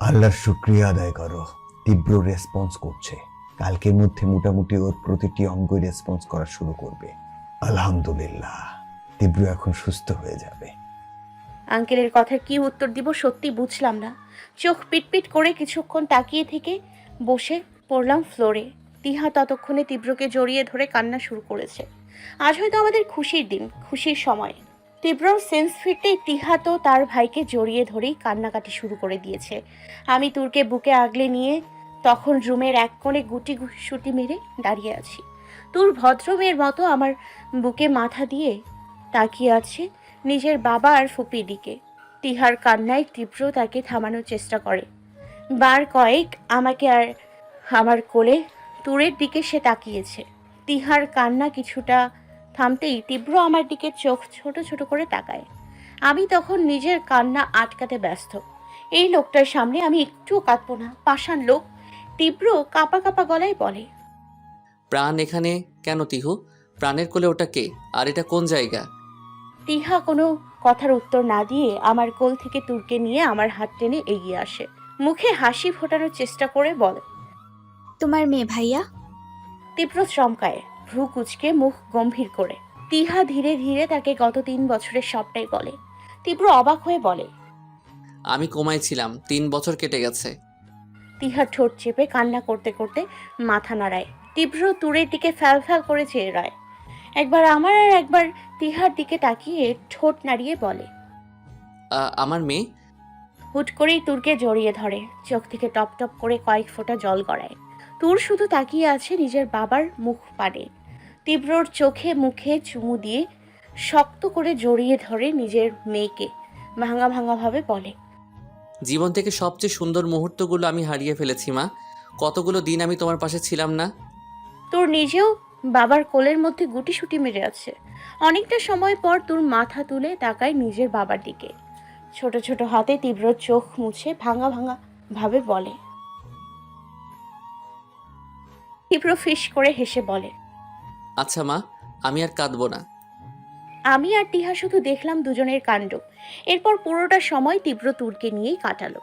আল্লাহর শুক্রিয়া আদায় করো। তীব্র রেসপন্স করছে। কালকের মধ্যে মোটামুটি ওর প্রতিটি অঙ্গই রেসপন্স করা শুরু করবে। আলহামদুলিল্লাহ। তীব্র এখন সুস্থ হয়ে যাবে। আঙ্কেলের কথার কি উত্তর দিব সত্যি বুঝলাম না। চোখ পিটপিট করে কিছুক্ষণ তাকিয়ে থেকে বসে পড়লাম ফ্লোরে তিহা ততক্ষণে তীব্রকে জড়িয়ে ধরে কান্না শুরু করেছে। আজ হয়তো আমাদের খুশির দিন, খুশির সময়। তীব্রর সেন্স ফিরতেই তিহা তো তার ভাইকে জড়িয়ে ধরেই কান্নাকাটি শুরু করে দিয়েছে। আমি তুরকে বুকে আগলে নিয়ে তখন রুমের এক কোণে গুটি সুটি মেরে দাঁড়িয়ে আছি। তুর ভদ্র মেয়ের মতো আমার বুকে মাথা দিয়ে তাকিয়ে আছে নিজের বাবা আর ফুপির দিকে। তিহার কান্নায় তীব্র তাকে থামানোর চেষ্টা করে। বার কয়েক আমাকে আর আমার কোলে তুরের দিকে সে তাকিয়েছে। তিহার কান্না কিছুটা থামতেই তীব্র আমার দিকে চোখ ছোট ছোট করে তাকায়। আমি তখন নিজের কান্না আটকাতে ব্যস্ত। এই লোকটার সামনে আমি একটুও কাঁদবো না পাষাণ লোক। তীব্র কাপা কাপা গলায় বলে প্রাণ এখানে কেন তিহু? প্রাণের কোলে ওটা কে? আর এটা কোন জায়গা? তিহা কোনো কথার উত্তর না দিয়ে আমার কোল থেকে তুরকে নিয়ে আমার হাত টেনে এগিয়ে আসে। মুখে হাসি ফোটানোর চেষ্টা করে বলে তোমার মেয়ে ভাইয়া? তীব্র চমকায়। ভ্রু কুচকে মুখ গম্ভীর করে। তিহা ধীরে ধীরে তাকে গত তিন বছরের সবটাই বলে। তীব্র অবাক হয়ে বলে আমি কোমায় ছিলাম তিন বছর কেটে গেছে। তিহা ঠোঁট চেপে কান্না করতে করতে মাথা নাড়ায়। তীব্র তুরের দিকে ফ্যাল ফ্যাল করে চেয়ে রয়। একবার আমার আর একবার তিহার দিকে তাকিয়ে ঠোঁট নাড়িয়ে বলে আ, আমার মেয়ে? হুট করেই তুরকে জড়িয়ে ধরে। চোখ থেকে টপ টপ করে কয়েক ফোঁটা জল গড়ায়। তুর শুধু তাকিয়ে আছে নিজের বাবার মুখ পানে। তীব্রর চোখে মুখে চুমু দিয়ে শক্ত করে জড়িয়ে ধরে নিজের মেয়েকে ভাঙা ভাঙাভাবে বলে। জীবন থেকে সবচেয়ে সুন্দর মুহূর্তগুলো আমি হারিয়ে ফেলেছি মা। কতগুলো দিন আমি তোমার পাশে ছিলাম না। তোর নিজেও বাবার কোলের মধ্যে গুটিসুটি মেরে আছে। অনেকটা সময় পর তোর মাথা তুলে তাকায় নিজের বাবার দিকে। ছোট ছোট হাতে তীব্র চোখ মুছে ভাঙা ভাঙা ভাবে বলে। তীব্র ফিস করে হেসে বলে আচ্ছা মা, আমি আর কাঁদবো না। আমি আর টিহা শুধু দেখলাম দুজনের কাণ্ড। এরপর পুরোটা সময় তীব্র তুরকে নিয়েই কাটালো।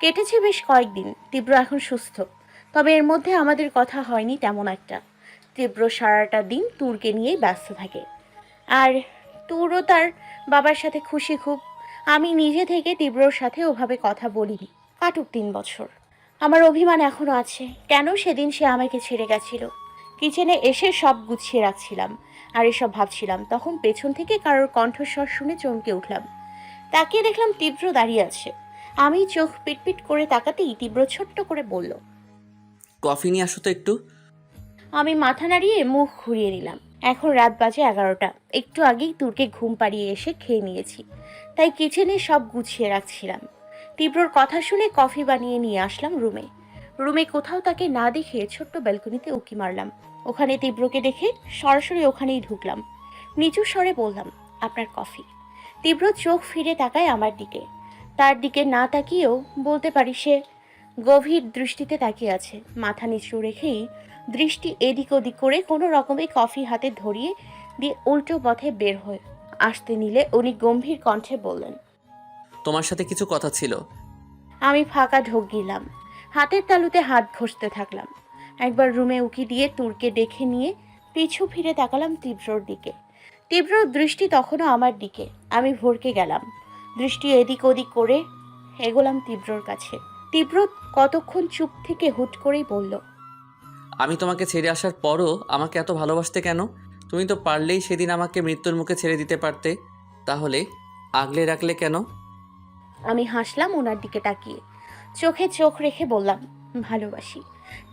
কেটেছে বেশ কয়েকদিন, তীব্র এখন সুস্থ। তবে এর মধ্যে আমাদের কথা হয়নি তেমন একটা। তীব্র সারাটা দিন তুরকে নিয়েই ব্যস্ত থাকে। আর তুরও তার বাবার সাথে খুশি খুব। আমি নিজে থেকে তীব্রর সাথে ওভাবে কথা বলিনি। কাটুক তিন বছর। আমার অভিমান এখনও আছে। কেন সেদিন সে আমাকে ছেড়ে গেছিল? কিচেনে এসে সব গুছিয়ে রাখছিলাম। আর এসব ভাবছিলাম তখন পেছন থেকে কারোর কণ্ঠস্বর শুনে চমকে উঠলাম। তাকিয়ে দেখলাম তীব্র দাঁড়িয়ে আছে। আমি চোখ পিটপিট করে তাকাতেই তীব্র ছোট্ট করে বলল কফি নিয়ে আসো তো একটু। আমি মাথা নাড়িয়ে মুখ ঘুরিয়ে নিলাম। এখন রাত বাজে এগারোটা। একটু আগেই তুরকে ঘুম পাড়িয়ে এসে খেয়ে নিয়েছি। তাই কিচেনে সব গুছিয়ে রাখছিলাম। তীব্রর কথা শুনে কফি বানিয়ে নিয়ে আসলাম রুমে। রুমে কোথাও তাকে না দেখে ছোট্ট ব্যালকনিতে উকি মারলাম। ওখানে তীব্রকে দেখে সরাসরি ওখানেই ঢুকলাম। নিচু স্বরে বললাম আপনার কফি। তীব্র চোখ ফিরে তাকায় আমার দিকে। তার দিকে না তাকিয়েও বলতে পারি সে গভীর দৃষ্টিতে তাকিয়ে আছে। মাথা নিচু রেখেই দৃষ্টি এদিক ওদিক করে কোনো রকমে কফি হাতে ধরিয়ে দিয়ে উল্টো পথে বের হয়ে আসতে নিলে উনি গম্ভীর কণ্ঠে বললেন তোমার সাথে কিছু কথা ছিল। আমি ফাঁকা ঢোক গিলাম। হাতের তালুতে হাত ঘষতে থাকলাম। একবার রুমে উকি দিয়ে তুরকে দেখে নিয়ে পিছু ফিরে তাকালাম তীব্রর দিকে। তীব্রর দৃষ্টি তখনও আমার দিকে। আমি ভরকে গেলাম। দৃষ্টি এদিক ওদিক করে এগোলাম তীব্রর কাছে। তীব্র কতক্ষণ চুপ থেকে হুট করেই বলল আমি তোমাকে ছেড়ে আসার পরও আমাকে এত ভালোবাসতে কেন? তুমি তো পারলেই সেদিন আমাকে মৃত্যুর মুখে ছেড়ে দিতে পারতে। তাহলে আগলে রাখলে কেন? আমি হাসলাম ওনার দিকে তাকিয়ে। চোখে চোখ রেখে বললাম ভালোবাসি।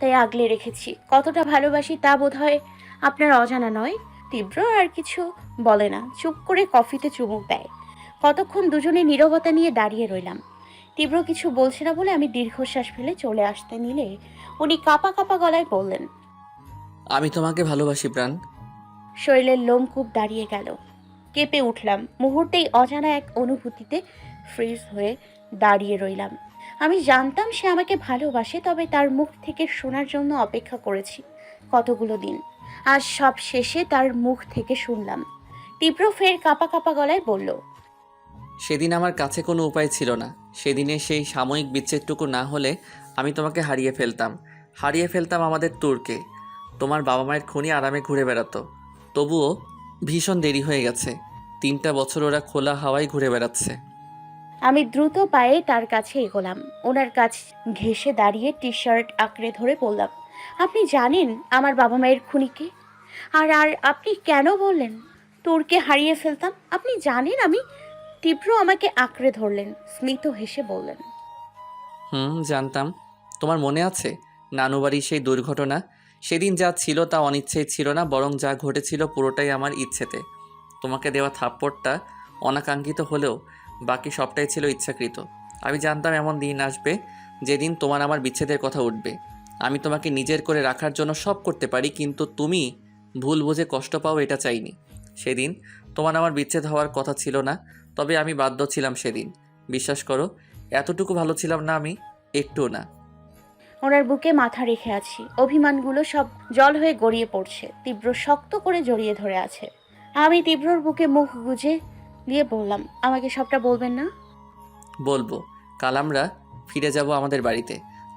তাই আগলে রেখেছি। কতটা ভালোবাসি তা বোধ হয় আপনার অজানা নয়। তীব্র আর কিছু বলে না। চুপ করে কফিতে চুমুক দেয়। কতক্ষণ দুজনে নীরবতা নিয়ে দাঁড়িয়ে রইলাম। তীব্র কিছু বলছে না বলে আমি দীর্ঘশ্বাস ফেলে চলে আসতে নিলে উনি কাপা কাপা গলায় বললেন আমি তোমাকে ভালোবাসি প্রাণ। শরীরের লোমকূপ দাঁড়িয়ে গেল। কেঁপে উঠলাম। মুহূর্তেই অজানা এক অনুভূতিতে ফ্রিজ হয়ে দাঁড়িয়ে রইলাম। আমি জানতাম সে আমাকে ভালোবাসে, তবে তার মুখ থেকে শোনার জন্য অপেক্ষা করেছি কতগুলো দিন। আজ সব শেষে তার মুখ থেকে শুনলাম। তীব্র ফের কাপা কাপা গলায় বলল, সেদিন আমার কাছে কোনো উপায় ছিল না। সেদিনে সেই সাময়িক বিচ্ছেদটুকু না হলে আমি তোমাকে হারিয়ে ফেলতাম। হারিয়ে ফেলতাম আমাদের ট্যুরকে তোমার বাবা মায়ের খনি আরামে ঘুরে বেড়াতো। তবুও ভীষণ দেরি হয়ে গেছে। তিনটা বছর ওরা খোলা হাওয়ায় ঘুরে বেড়াচ্ছে। আমি দ্রুত পায়ে তার কাছে এগোলাম। ওনার কাছ ঘেসে দাঁড়িয়ে টি শার্ট আঁকড়ে ধরে বললাম, আপনি জানেন আমার বাবা মায়ের খুনিকে? আর আর আপনি কেন বললেন? তোরকে হারিয়ে ফেলতাম। আপনি জানেন আমি তীব্র আমাকে আঁকড়ে ধরলেন। স্মিত হেসে বললেন, হুম, জানতাম। তোমার মনে আছে? নানুবাড়ির সেই দুর্ঘটনা? সেদিন যা ছিল তা অনিচ্ছেই ছিল না, বরং যা ঘটেছিল পুরোটাই আমার ইচ্ছেতে। তোমাকে দেওয়া থাপ্পড়টা অনাকাঙ্ক্ষিত হলেও বাকি সবটাই ছিল ইচ্ছাকৃত। আমি জানতাম এমন দিন আসবে যেদিন তোমার আমার বিচ্ছেদের কথা উঠবে। আমি তোমাকে নিজের করে রাখার জন্য সব করতে পারি, কিন্তু তুমি ভুল বুঝে কষ্ট পাও এটা চাইনি। সেদিন তোমার আমার বিচ্ছেদ হওয়ার কথা ছিল না, তবে আমি বাধ্য ছিলাম সেদিন। বিশ্বাস করো, এতটুকু ভালো ছিলাম না আমি, একটুও না। ওনার বুকে মাথা রেখে আছি। অভিমানগুলো সব জল হয়ে গড়িয়ে পড়ছে, তীব্র শক্ত করে জড়িয়ে ধরে আছে। আমি তীব্রর বুকে মুখ গুজে দিয়ে বললাম আমাকে সবটা বলবেন না? বলব। কাল আমরা ফিরে যাব আমাদের বাড়িতে।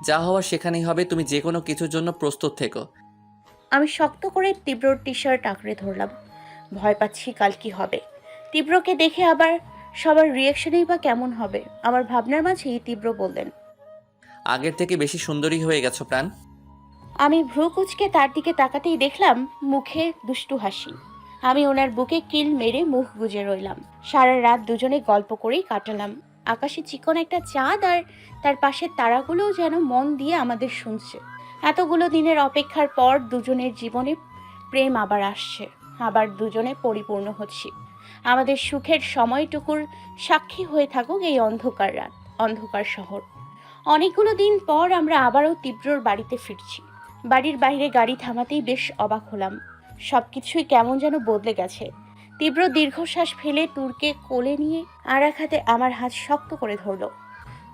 যা হওয়ার সেখানেই হবে তুমি যে কোনো কিছুর জন্য প্রস্তুত থেকো। আমি শক্ত করে তীব্র টি শার্ট আঁকড়ে ধরলাম। ভয় পাচ্ছি কাল কি হবে। তীব্রকে দেখে আবার সবার রিয়াকশনেই বা কেমন হবে? আমার ভাবনার মাঝেই তীব্র বললেন আগের থেকে বেশি সুন্দরী হয়ে গেছো প্রাণ। আমি ভ্রু কুচকে তার দিকে তাকাতেই দেখলাম মুখে দুষ্টু হাসি। আমি ওনার বুকে কিল মেরে মুখ গুজে রইলাম। সারা রাত দুজনে গল্প করেই কাটালাম। আকাশে চিকন একটা চাঁদ আর তার পাশের তারাগুলোও যেন মন দিয়ে আমাদের শুনছে। এতগুলো দিনের অপেক্ষার পর দুজনের জীবনে প্রেম আবার আসছে। আবার দুজনে পরিপূর্ণ হচ্ছি। আমাদের সুখের সময়টুকুর সাক্ষী হয়ে থাকুক এই অন্ধকার রাত, অন্ধকার শহর। অনেকগুলো দিন পর আমরা আবারও তীব্রর বাড়িতে ফিরছি। বাড়ির বাইরে গাড়ি থামাতেই বেশ অবাক হলাম। সব কিছুই কেমন যেন বদলে গেছে। তীব্র দীর্ঘশ্বাস ফেলে তুরকে কোলে নিয়ে আর এক হাতে আমার হাত শক্ত করে ধরলো।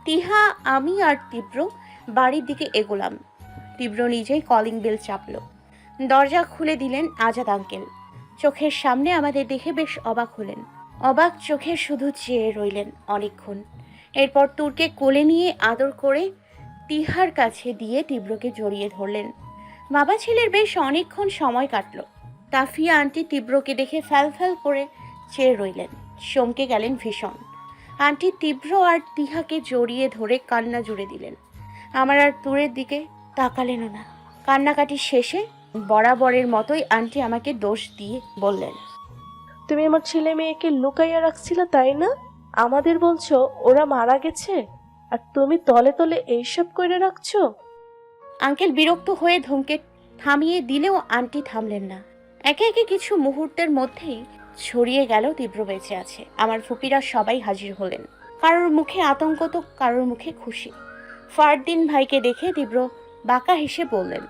তিহা, আমি আর তীব্র বাড়ির দিকে এগোলাম। তীব্র নিজেই কলিং বেল চাপল। দরজা খুলে দিলেন আজাদ আঙ্কেল চোখের সামনে আমাদের দেখে বেশ অবাক হলেন। অবাক চোখে শুধু চেয়ে রইলেন অনেকক্ষণ। এরপর তুরকে কোলে নিয়ে আদর করে তিহার কাছে দিয়ে তীব্রকে জড়িয়ে ধরলেন। বাবা ছেলের বেশ অনেকক্ষণ সময় কাটলো। তাফিয়া আন্টি তীব্রকে দেখে ফ্যাল ফ্যাল করে চেয়ে রইলেন। চমকে গেলেন ভীষণ। আন্টি তীব্র আর তিহাকে জড়িয়ে ধরে কান্না জুড়ে দিলেন। আমার আর তুরের দিকে তাকালেনও না। কান্নাকাটি শেষে বরাবরের মতোই আন্টি আমাকে দোষ দিয়ে বললেন তুমি আমার ছেলে মেয়েকে লুকাইয়া রাখছিলে তাই না? আমাদের বলছো ওরা মারা গেছে আর তুমি তলে তলে এইসব করে রাখছো? আঙ্কেল বিরক্ত হয়ে ধমকে থামিয়ে দিলেও আন্টি থামলেন না। একে একে কিছু মুহূর্তের মধ্যেই ছড়িয়ে গেল তীব্র বেঁচে আছে। আমার ফুপিরা সবাই হাজির হলেন। কারোর মুখে আতঙ্ক তো কারোর মুখে খুশি। ফারদিন ভাইকে দেখে তীব্র বাঁকা হেসে বললেন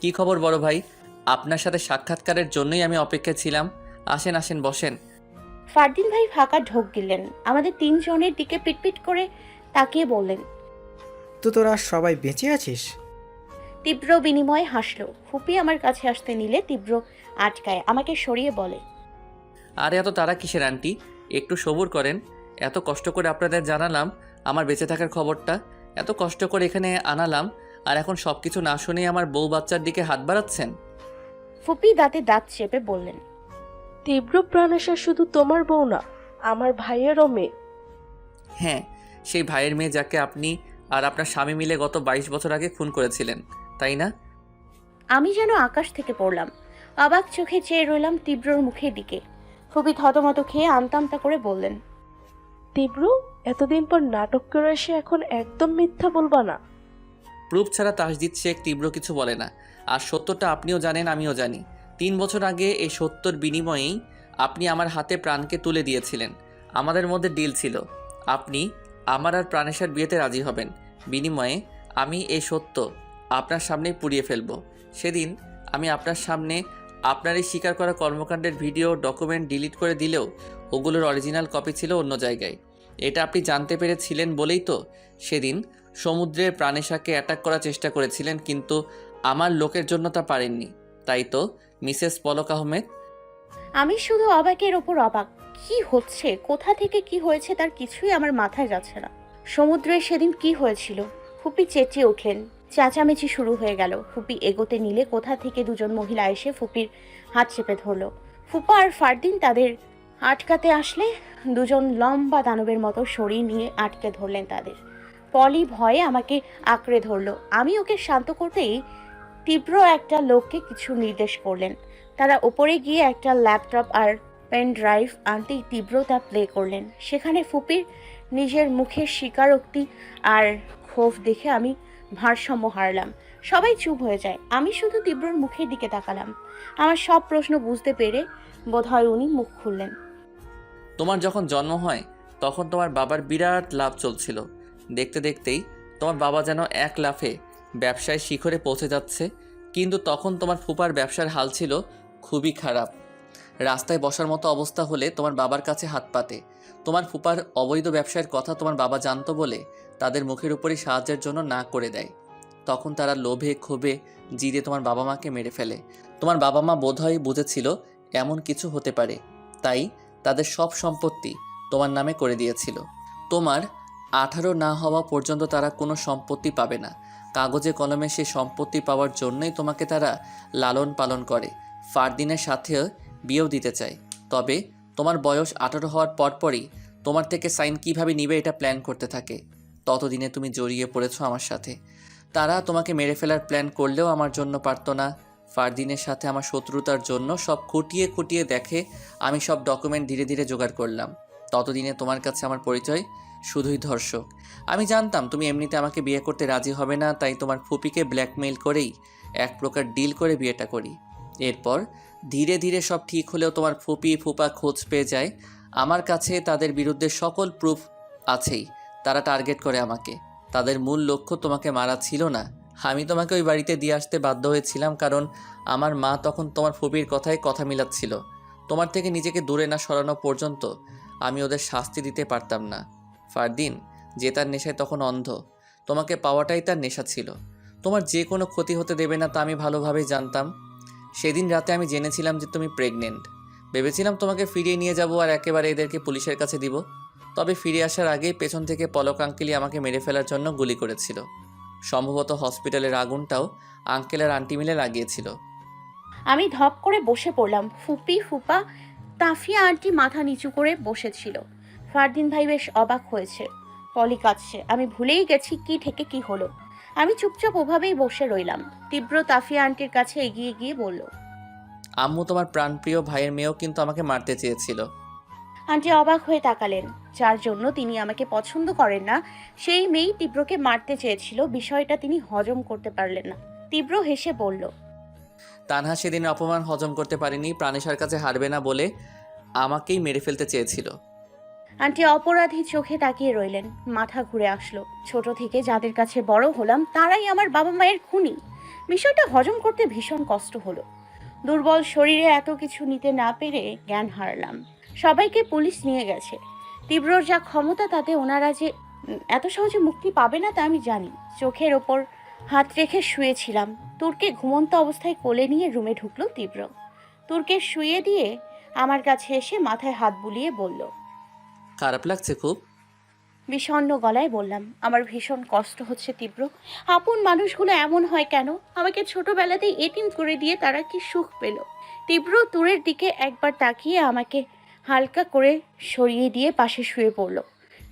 কি খবর বড় ভাই? আপনার সাথে সাক্ষাৎকারের জন্যই আমি অপেক্ষা ছিলাম। আসেন আসেন বসেন। ফারদিন ভাই ফাঁকা ঢোক গিলেন। আমাদের তিনজনের দিকে পিটপিট করে তাকিয়ে বললেন তো তোরা সবাই বেঁচে আছিস? তীব্র বিনিময়ে হাসলো। ফুপি আমার কাছে আসতে নিলে তীব্র আটকায় আমাকে সরিয়ে বলে। আরে এত তারা কিসের আন্টি? একটু সবুর করেন। এত কষ্ট করে আপনাদের জানালাম আমার বেঁচে থাকার খবরটা। এত কষ্ট করে এখানে আনালাম আর এখন সব কিছু না শুনেই আমার বউ বাচ্চার দিকে হাত বাড়াচ্ছেন? ফুপি দাঁতে দাঁত চেপে বললেন তীব্র প্রাণেশা শুধু তোমার বউ না আমার ভাইয়েরও মেয়ে। হ্যাঁ সেই ভাইয়ের মেয়ে যাকে আপনি আর আপনার স্বামী মিলে গত বাইশ বছর আগে খুন করেছিলেন। তাই না? আমি যেন আকাশ থেকে পড়লাম। অবাক চোখে চেয়ে রইলাম তীব্রর মুখের দিকে। খুবই থতমত খেয়ে আমতামতা করে বললেন তীব্র এতদিন পর নাটক করে এসে এখন একদম মিথ্যা বলবা না। প্রুফ ছাড়া তাসজিৎ শেখ তীব্র কিছু বলে না। আর সত্যটা আপনিও জানেন আমিও জানি। তিন বছর আগে এই সত্যর বিনিময়েই আপনি আমার হাতে প্রাণকে তুলে দিয়েছিলেন। আমাদের মধ্যে ডিল ছিল। আপনি আমার আর প্রাণেশার বিয়েতে রাজি হবেন। বিনিময়ে আমি এই সত্য আপনার সামনেই পুড়িয়ে ফেলব। সেদিন আমি আপনার সামনে আপনার এই স্বীকার করা কর্মকাণ্ডের ভিডিও, ডকুমেন্ট ডিলিট করে দিলেও ওগুলোর অরিজিনাল কপি ছিল অন্য জায়গায়। এটা আপনি জানতে পেরেছিলেন বলেই তো সেদিন সমুদ্রে প্রাণেশাকে অ্যাটাক করার চেষ্টা করেছিলেন, কিন্তু আমার লোকের জন্য তা পারেননি। তাই তো, মিসেস পলক আহমেদ? আমি শুধু অবাকের ওপর অবাক। কি হচ্ছে? কোথা থেকে কি হয়েছে তার কিছুই আমার মাথায় যাচ্ছে না। সমুদ্রে সেদিন কি হয়েছিল? খুবই চেঁচিয়ে উঠলেন। চেঁচামেচি শুরু হয়ে গেল। ফুপি এগোতে নিলে কোথা থেকে দুজন মহিলা এসে ফুপির হাত চেপে ধরলো। ফুপা আর ফারদিন তাদের আটকাতে আসলে দুজন লম্বা দানবের মতো শরীর নিয়ে আটকে ধরলেন তাদের। পলি ভয়ে আমাকে আঁকড়ে ধরলো। আমি ওকে শান্ত করতেই তীব্র একটা লোককে কিছু নির্দেশ করলেন। তারা ওপরে গিয়ে একটা ল্যাপটপ আর পেন ড্রাইভ আনতেই তীব্র তা প্লে করলেন। সেখানে ফুপির নিজের মুখের স্বীকারোক্তি আর ক্ষোভ দেখে আমি ভারসাম্য হারলাম। সবাই চুপ হয়ে যায়। আমি শুধু তীব্রর মুখের দিকে তাকালাম। আমার সব প্রশ্ন বুঝতে পেরে বোধহয় উনি মুখ খুললেন। তোমার যখন জন্ম হয়, তখন তোমার বাবার বিরাট লাভ চলছিল। দেখতে দেখতেই তোমার বাবা যেন এক লাফে ব্যবসায় শিখরে পৌঁছে যাচ্ছে, কিন্তু তখন তোমার ফুপার ব্যবসার হাল ছিল খুবই খারাপ। রাস্তায় বসার মতো অবস্থা হলে তোমার বাবার কাছে হাত পাতে। তোমার ফুপার অবৈধ ব্যবসায়ের কথা তোমার বাবা জানতো বলে তাদের মুখের উপরই সাহায্যের জন্য না করে দেয়। তখন তারা লোভে, ক্ষোভে জিরে তোমার বাবা মাকে মেরে ফেলে। তোমার বাবা মা বোধহয় বুঝেছিল এমন কিছু হতে পারে। তাই তাদের সব সম্পত্তি তোমার নামে করে দিয়েছিল। তোমার আঠারো না হওয়া পর্যন্ত তারা কোনো সম্পত্তি পাবে না। কাগজে, কলমে সে সম্পত্তি পাওয়ার জন্যই তোমাকে তারা লালন পালন করে। ফারদিনের সাথেও বিয়েও দিতে চায়। তবে তোমার বয়স আঠারো হওয়ার পরপরই তোমার থেকে সাইন কীভাবে নিবে এটা প্ল্যান করতে থাকে। ততদিনে তুমি জড়িয়ে পড়েছো আমার সাথে। তারা তোমাকে মেরে ফেলার প্ল্যান করলেও আমার জন্য পারতো না। ফারদিনের সাথে আমার শত্রুতার জন্য সব খুঁটিয়ে খুঁটিয়ে দেখে আমি সব ডকুমেন্ট ধীরে ধীরে জোগাড় করলাম। ততদিনে তোমার কাছে আমার পরিচয় শুধুই ধর্ষক। আমি জানতাম তুমি এমনিতে আমাকে বিয়ে করতে রাজি হবে না, তাই তোমার ফুপিকে ব্ল্যাকমেইল করেই এক প্রকার ডিল করে বিয়েটা করি। এরপর ধীরে ধীরে সব ঠিক হলেও তোমার ফুপি ফুপা খোঁজ পেয়ে যায়। আমার কাছে তাদের বিরুদ্ধে সকল প্রুফ আছেই। তারা টার্গেট করে আমাকে। তাদের মূল লক্ষ্য তোমাকে মারা ছিল না। আমি তোমাকে ওই বাড়িতে দিয়ে আসতে বাধ্য হয়েছিলাম কারণ আমার মা তখন তোমার ফুপির কথায় কথা মিলাচ্ছিল। তোমার থেকে নিজেকে দূরে না সরানো পর্যন্ত আমি ওদের শাস্তি দিতে পারতাম না। ফারদিন, যে তার নেশায় তখন অন্ধ, তোমাকে পাওয়াটাই তার নেশা ছিল। তোমার যে কোনো ক্ষতি হতে দেবে না তা আমি ভালোভাবেই জানতাম। সেদিন রাতে আমি জেনেছিলাম যে তুমি প্রেগনেন্ট ভেবেছিলাম তোমাকে ফিরিয়ে নিয়ে যাব আর একেবারে এদেরকে পুলিশের কাছে দিব। তবে ফিরে আসার আগেই পেছন থেকে পলক আঙ্কেলি আমাকে মেরে ফেলার জন্য গুলি করেছিল। সম্ভবত হসপিটালের আগুনটাও আঙ্কেল আর আন্টি মিলে লাগিয়েছিল। আমি ধপ করে বসে পড়লাম। ফুপি ফুপা তাফিয়া আন্টি মাথা নিচু করে বসেছিল। ফারদিন ভাই বেশ অবাক হয়েছে। পলি কাঁদছে। আমি ভুলেই গেছি কি থেকে কি হলো। আমি চুপচাপ ওভাবেই বসে রইলাম। তীব্র তাফিয়া আন্টির কাছে এগিয়ে গিয়ে বলল আম্মু তোমার প্রাণপ্রিয় ভাইয়ের মেয়েও কিন্তু আমাকে মারতে চেয়েছিল। আন্টি অবাক হয়ে তাকালেন। যার জন্য তিনি আমাকে পছন্দ করেন না সেই মেয়েই তীব্রকে মারতে চেয়েছিল বিষয়টা তিনি হজম করতে পারলেন না। তীব্র হেসে বলল তানহা সেদিন অপমান হজম করতে পারেনি প্রাণেশার কাছে হারবে না বলে আমাকেই মেরে ফেলতে চেয়েছিল। আন্টি অপরাধী চোখে তাকিয়ে রইলেন মাথা ঘুরে আসলো। ছোট থেকে যাদের কাছে বড় হলাম তারাই আমার বাবা মায়ের খুনি। বিষয়টা হজম করতে ভীষণ কষ্ট হলো। দুর্বল শরীরে এত কিছু নিতে না পেরে জ্ঞান হারালাম। সবাইকে পুলিশ নিয়ে গেছে। তীব্রর যা ক্ষমতা তাতে ওনারা যে এত সহজে মুক্তি পাবে না তা আমি জানি। চোখের ওপর হাত রেখে শুয়েছিলাম। তুর্কে ঘুমন্ত অবস্থায় কোলে নিয়ে রুমে ঢুকলো তীব্র। তুর্কে শুয়ে দিয়ে আমার কাছে এসে মাথায় হাত বুলিয়ে বলল খারাপ লাগছে খুব। বিষণ্ণ গলায় বললাম আমার ভীষণ কষ্ট হচ্ছে তীব্র। আপন মানুষগুলো এমন হয় কেন? আমাকে ছোটবেলাতেই এটিম করে দিয়ে তারা কি সুখ পেল? তীব্র দূরের দিকে একবার তাকিয়ে আমাকে হালকা করে সরিয়ে দিয়ে পাশে শুয়ে পড়ল।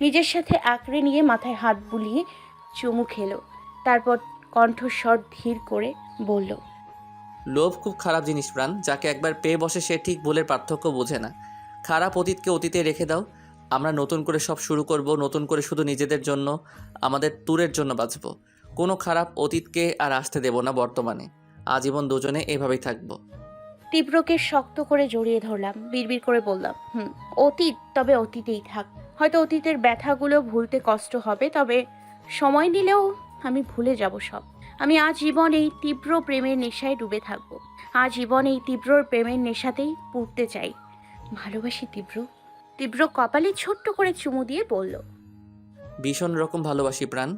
নিজের সাথে আঁকড়ে নিয়ে মাথায় হাত বুলিয়ে চুমু খেলো। তারপর কণ্ঠস্বর ধীর করে বলল, লোভ খুব খারাপ জিনিস, প্রাণ। যাকে একবার পেয়ে বসে সে ঠিক ভুলের পার্থক্য বোঝে না। খারাপ অতীতকে অতীতে রেখে দাও। আমরা নতুন করে সব শুরু করব, নতুন করে শুধু নিজেদের জন্য, আমাদের ট্যুরের জন্য বাঁচব। কোনো খারাপ অতীতকে আর আসতে দেব না বর্তমানে। আজীবন দুজনে এভাবেই থাকব। তীব্রকে শক্ত করে জড়িয়ে ধরলাম, বিড়বিড় করে বললাম, হুম, অতীত, তবে অতীতেই থাক। হয়তো অতীতের ব্যথাগুলো ভুলতে কষ্ট হবে, তবে সময় নিলেও আমি ভুলে যাব সব। আমি আজীবন এই তীব্র প্রেমের নেশায় ডুবে থাকব। আজীবন এই তীব্র প্রেমের নেশাতেই পড়তে চাই। ভালোবাসি তীব্র? তীব্র কপালে ছোট্ট করে চুমু দিয়ে বলল, ভীষণ রকম ভালোবাসি প্রাণ।